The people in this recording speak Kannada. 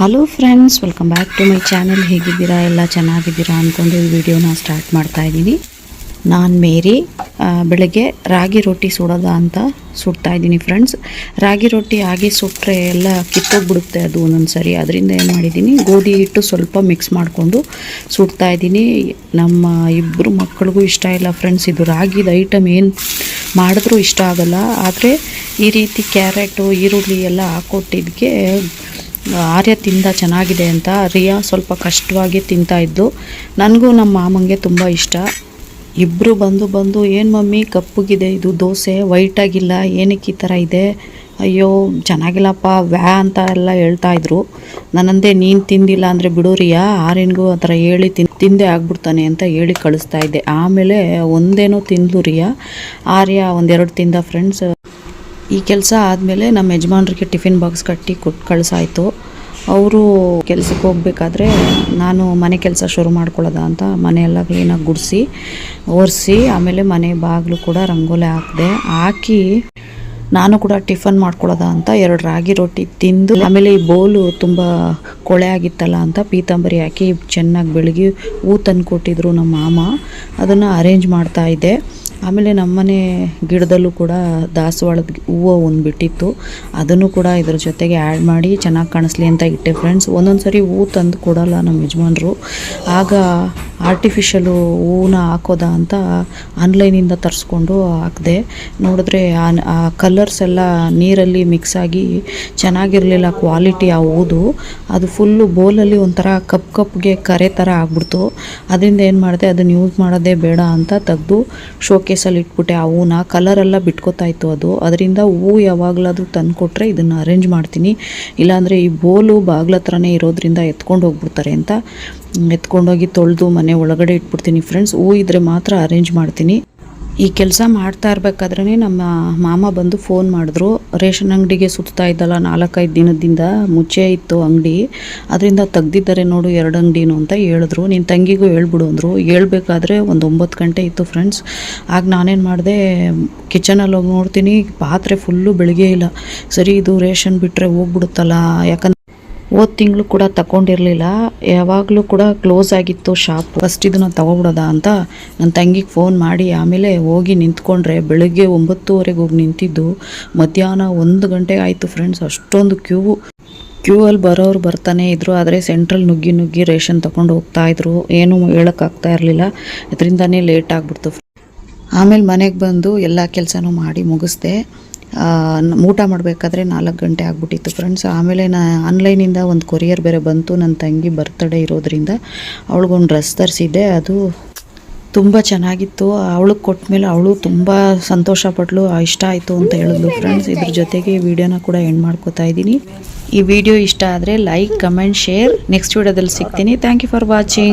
Hello friends welcome back to my channel ಹೇಗಿದ್ದೀರಾ? ಎಲ್ಲ ಚೆನ್ನಾಗಿದ್ದೀರಾ ಅಂದ್ಕೊಂಡು ಈ ವಿಡಿಯೋನ ಸ್ಟಾರ್ಟ್ ಮಾಡ್ತಾ ಇದ್ದೀನಿ. ನಾನು ಮೇರಿ ಬೆಳಗ್ಗೆ ರಾಗಿ ರೊಟ್ಟಿ ಸುಡೋದ ಅಂತ ಸುಡ್ತಾ ಇದ್ದೀನಿ ಫ್ರೆಂಡ್ಸ್ ರಾಗಿ ರೊಟ್ಟಿ ಆಗಿ ಸುಟ್ಟರೆ ಎಲ್ಲ ಕಿತ್ತೋಗ್ಬಿಡುತ್ತೆ ಅದು ಒಂದೊಂದು ಸರಿ ಅದರಿಂದ ಏನು ಮಾಡಿದ್ದೀನಿ, ಗೋಧಿ ಹಿಟ್ಟು ಸ್ವಲ್ಪ ಮಿಕ್ಸ್ ಮಾಡಿಕೊಂಡು ಸುಡ್ತಾ ಇದ್ದೀನಿ. ನಮ್ಮ ಇಬ್ಬರು ಮಕ್ಕಳಿಗೂ ಇಷ್ಟ ಇಲ್ಲ ಫ್ರೆಂಡ್ಸ್ ಇದು ರಾಗಿದ ಐಟಮ್ ಏನು ಮಾಡಿದ್ರೂ ಇಷ್ಟ ಆಗೋಲ್ಲ. ಆದರೆ ಈ ರೀತಿ ಕ್ಯಾರೆಟು ಈರುಳ್ಳಿ ಎಲ್ಲ ಹಾಕೊಟ್ಟಿದ್ದಕ್ಕೆ ಆರ್ಯ ತಿಂದ ಚೆನ್ನಾಗಿದೆ ಅಂತ ರಿಯಾ ಸ್ವಲ್ಪ ಕಷ್ಟವಾಗಿ ತಿಂತಾ ಇದ್ದು, ನನಗೂ ನಮ್ಮ ಮಾಮಂಗೆ ತುಂಬ ಇಷ್ಟ. ಇಬ್ಬರು ಬಂದು ಬಂದು, ಏನು ಮಮ್ಮಿ, ಕಪ್ಪುಗಿದೆ, ಇದು ದೋಸೆ ವೈಟ್ ಆಗಿಲ್ಲ ಏನಕ್ಕೆ ಈ ಥರ ಇದೆ? ಅಯ್ಯೋ, ಚೆನ್ನಾಗಿಲ್ಲಪ್ಪ, ವ್ಯಾ ಅಂತ ಎಲ್ಲ ಹೇಳ್ತಾ ಇದ್ರು. ನನ್ನಂದೇ ನೀನು ತಿಂದಿಲ್ಲ ಅಂದರೆ ಬಿಡು ರಿಯಾ, ಆರ್ಯನ್ಗೂ ಆ ಥರ ಹೇಳಿ ತಿನ್, ತಿಂದೆ ಆಗ್ಬಿಡ್ತಾನೆ ಅಂತ ಹೇಳಿ ಕಳಿಸ್ತಾ ಇದ್ದೆ. ಆಮೇಲೆ ಒಂದೇನೋ ತಿಂದ್ಲು ರಿಯಾ. ಆರ್ಯ ಒಂದೆರಡು ತಿಂದ ಫ್ರೆಂಡ್ಸ್ ಈ ಕೆಲಸ ಆದಮೇಲೆ ನಮ್ಮ ಯಜಮಾನ್ರಿಗೆ ಟಿಫಿನ್ ಬಾಕ್ಸ್ ಕಟ್ಟಿ ಕೊಟ್ಟು ಕಳಿಸಾಯಿತು. ಅವರು ಕೆಲಸಕ್ಕೆ ಹೋಗ್ಬೇಕಾದ್ರೆ ನಾನು ಮನೆ ಕೆಲಸ ಶುರು ಮಾಡ್ಕೊಳ್ಳೋದ ಅಂತ ಮನೆಯೆಲ್ಲ ಕ್ಲೀನಾಗಿ ಗುಡಿಸಿ, ಒರೆಸಿ, ಆಮೇಲೆ ಮನೆ ಬಾಗಿಲು ಕೂಡ ರಂಗೋಲಿ ಹಾಕಿದೆ, ಹಾಕಿ ನಾನು ಕೂಡ ಟಿಫನ್ ಮಾಡ್ಕೊಳ್ಳೋದ ಅಂತ ಎರಡು ರಾಗಿ ರೊಟ್ಟಿ ತಿಂದು, ಆಮೇಲೆ ಈ ಬೋಲು ತುಂಬ ಕೊಳೆ ಆಗಿತ್ತಲ್ಲ ಅಂತ ಪೀತಾಂಬರಿ ಹಾಕಿ ಚೆನ್ನಾಗಿ ಬೆಳಗ್ಗೆ ಹೂ ತಂದು ಕೊಟ್ಟಿದ್ರು ನಮ್ಮ ಮಾಮ. ಅದನ್ನು ಅರೇಂಜ್ ಮಾಡ್ತಾ ಇದ್ದೆ. ಆಮೇಲೆ ನಮ್ಮನೆ ಗಿಡದಲ್ಲೂ ಕೂಡ ದಾಸವಾಳದ ಹೂವು ಒಂದು ಬಿಟ್ಟಿತ್ತು. ಅದನ್ನು ಕೂಡ ಇದ್ರ ಜೊತೆಗೆ ಆ್ಯಡ್ ಮಾಡಿ ಚೆನ್ನಾಗಿ ಕಾಣಿಸ್ಲಿ ಅಂತ ಇಟ್ಟೆ ಫ್ರೆಂಡ್ಸ್ ಒಂದೊಂದು ಸರಿ ಹೂವು ತಂದು ಕೊಡಲ್ಲ ನಮ್ಮ ಯಜಮಾನರು. ಆಗ ಆರ್ಟಿಫಿಷಲು ಹೂವನ್ನ ಹಾಕೋದ ಅಂತ ಆನ್ಲೈನಿಂದ ತರಿಸ್ಕೊಂಡು ಹಾಕಿದೆ. ನೋಡಿದ್ರೆ ಆ- ಕಲರ್ಸ್ ಎಲ್ಲ ನೀರಲ್ಲಿ ಮಿಕ್ಸ್ ಆಗಿ ಚೆನ್ನಾಗಿರಲಿಲ್ಲ ಕ್ವಾಲಿಟಿ ಆ ಹೂದು. ಅದು ಫುಲ್ಲು ಬೋಲಲ್ಲಿ ಒಂಥರ ಕಪ್ ಕಪ್ಗೆ ಕರೆ ಥರ ಆಗ್ಬಿಡ್ತು. ಅದರಿಂದ ಏನು ಮಾಡಿದೆ, ಅದನ್ನು ಯೂಸ್ ಮಾಡೋದೇ ಬೇಡ ಅಂತ ತೆಗೆದು ಶೋಕೇಸಲ್ಲಿ ಇಟ್ಬಿಟ್ಟೆ, ಆ ಹೂನ ಕಲರೆಲ್ಲ ಬಿಟ್ಕೋತಾ ಇತ್ತು ಅದು. ಅದರಿಂದ ಹೂವು ಯಾವಾಗಲಾದರೂ ತಂದು ಕೊಟ್ಟರೆ ಇದನ್ನು ಅರೇಂಜ್ ಮಾಡ್ತೀನಿ. ಇಲ್ಲಾಂದರೆ ಈ ಬೋಲು ಬಾಗ್ಲ ಹತ್ರನೇ ಇರೋದ್ರಿಂದ ಎತ್ಕೊಂಡು ಹೋಗ್ಬಿಡ್ತಾರೆ ಅಂತ. ಎತ್ಕೊಂಡೋಗಿ ತೊಳೆದು ಮನೆ ಒಳಗಡೆ ಇಟ್ಬಿಡ್ತೀನಿ ಫ್ರೆಂಡ್ಸ್ ಹೂ ಇದ್ರೆ ಮಾತ್ರ ಅರೇಂಜ್ ಮಾಡ್ತೀನಿ. ಈ ಕೆಲಸ ಮಾಡ್ತಾ ಇರ್ಬೇಕಾದ್ರೆ ನಮ್ಮ ಮಾಮ ಬಂದು ಫೋನ್ ಮಾಡಿದ್ರು. ರೇಷನ್ ಅಂಗಡಿಗೆ ಸುತ್ತಾ ಇದ್ದಲ್ಲ, ನಾಲ್ಕೈದು ದಿನದಿಂದ ಮುಚ್ಚೆ ಇತ್ತು ಅಂಗಡಿ. ಅದರಿಂದ ತೆಗ್ದಿದ್ದಾರೆ ನೋಡು ಎರಡು ಅಂಗಡಿನೂ ಅಂತ ಹೇಳಿದ್ರು. ನಿನ್ನ ತಂಗಿಗೂ ಹೇಳ್ಬಿಡು ಅಂದರು. ಹೇಳ್ಬೇಕಾದ್ರೆ ಒಂದು ಒಂಬತ್ತು ಗಂಟೆ ಇತ್ತು ಫ್ರೆಂಡ್ಸ್ ಆಗ ನಾನೇನು ಮಾಡಿದೆ ಕಿಚನಲ್ಲಿ ಹೋಗಿ ನೋಡ್ತೀನಿ, ಪಾತ್ರೆ ಫುಲ್ಲು ಬೆಳಗ್ಗೆ ಇಲ್ಲ. ಸರಿ, ಇದು ರೇಷನ್ ಬಿಟ್ಟರೆ ಹೋಗ್ಬಿಡುತ್ತಲ್ಲ, ಯಾಕಂದ್ರೆ ಹೋದ ತಿಂಗಳು ಕೂಡ ತಗೊಂಡಿರಲಿಲ್ಲ ಯಾವಾಗಲೂ ಕೂಡ ಕ್ಲೋಸ್ ಆಗಿತ್ತು ಶಾಪ್. ಫಸ್ಟ್ ಇದನ್ನ ತಗೊಬಿಡೋದ ಅಂತ ನನ್ನ ತಂಗಿಗೆ ಫೋನ್ ಮಾಡಿ ಆಮೇಲೆ ಹೋಗಿ ನಿಂತ್ಕೊಂಡ್ರೆ ಬೆಳಗ್ಗೆ ಒಂಬತ್ತುವರೆಗೆ ಹೋಗಿ ನಿಂತಿದ್ದು. ಮಧ್ಯಾಹ್ನ ಒಂದು ಗಂಟೆ ಆಯಿತು ಫ್ರೆಂಡ್ಸ್ ಅಷ್ಟೊಂದು ಕ್ಯೂ ಕ್ಯೂ ಅಲ್ಲಿ ಬರೋರು ಬರ್ತಾನೆ ಇದ್ರು, ಆದರೆ ಸೆಂಟ್ರಲ್ ನುಗ್ಗಿ ನುಗ್ಗಿ ರೇಷನ್ ತಗೊಂಡು ಹೋಗ್ತಾ ಇದ್ರು. ಏನು ಹೇಳೋಕ್ಕಾಗ್ತಾ ಇರಲಿಲ್ಲ. ಇದರಿಂದನೇ ಲೇಟ್ ಆಗಿಬಿಡ್ತು. ಆಮೇಲೆ ಮನೆಗೆ ಬಂದು ಎಲ್ಲ ಕೆಲಸನೂ ಮಾಡಿ ಮುಗಿಸ್ದೆ. ಊಟ ಮಾಡಬೇಕಾದ್ರೆ ನಾಲ್ಕು ಗಂಟೆ ಆಗ್ಬಿಟ್ಟಿತ್ತು ಫ್ರೆಂಡ್ಸ್ ಆಮೇಲೆ ನಾ ಆನ್ಲೈನಿಂದ ಒಂದು ಕೊರಿಯರ್ ಬೇರೆ ಬಂತು. ನನ್ನ ತಂಗಿ ಬರ್ತಡೇ ಇರೋದ್ರಿಂದ ಅವಳಿಗೊಂದು ಡ್ರೆಸ್ ತರಿಸಿದ್ದೆ. ಅದು ತುಂಬ ಚೆನ್ನಾಗಿತ್ತು. ಅವಳಿಗೆ ಕೊಟ್ಟಮೇಲೆ ಅವಳು ತುಂಬ ಸಂತೋಷ ಪಟ್ಲು. ಇಷ್ಟ ಆಯಿತು ಅಂತ ಹೇಳಿದ್ಲು ಫ್ರೆಂಡ್ಸ್ ಇದ್ರ ಜೊತೆಗೆ ಈ ವಿಡಿಯೋನ ಕೂಡ ಎಂಡ್ ಮಾಡ್ಕೋತಾ ಇದ್ದೀನಿ. ಈ ವಿಡಿಯೋ ಇಷ್ಟ ಆದರೆ ಲೈಕ್ ಕಮೆಂಟ್ ಶೇರ್ ನೆಕ್ಸ್ಟ್ ವಿಡಿಯೋದಲ್ಲಿ ಸಿಗ್ತೀನಿ. Thank you for watching